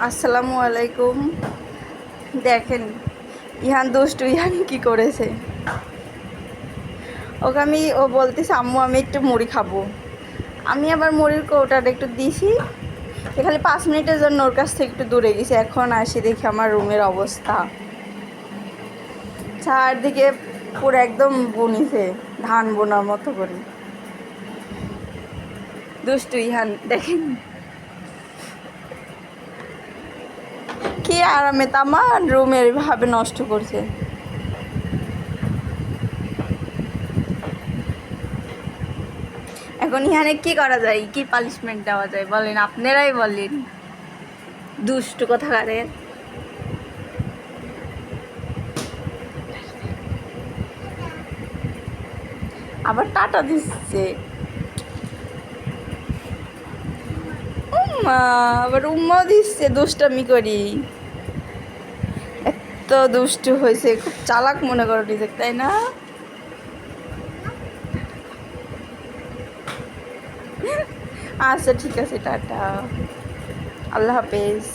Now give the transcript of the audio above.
আসসালামু আলাইকুম। দেখেন, ইহান দুষ্টু ইহান কি করেছে? ওকে আমি, ও বলতেছে, আম্মু, আমি একটু মুড়ি খাব। আমি আবার মুড়ির কৌটাটা একটু দিছি। খালি পাঁচ মিনিটের জন্য ওর কাছ থেকে একটু দূরে গেছি। এখন আসি দেখি আমার রুমের অবস্থা। চারদিকে পুরো একদম বুনিছে, ধান বোনার মতো করে। দুষ্টু ইহান, দেখেন। কি আরামে তামান রুমের ভাবে নষ্ট করছে। এখন ইহানে কি করা যায়? কি পানিশমেন্ট দেওয়া যায়? বলেন, আপনারাই বলেন। দুষ্টু কোথাকারের। আবার টাটা দিচ্ছে। উম্মা আবার উম্মাও দিচ্ছে, দুষ্টামি করি। এত দুষ্টু হয়েছে, খুব চালাক মনে করো নিজে তাই না? আচ্ছা ঠিক আছে, টাটা। আল্লাহ হাফেজ।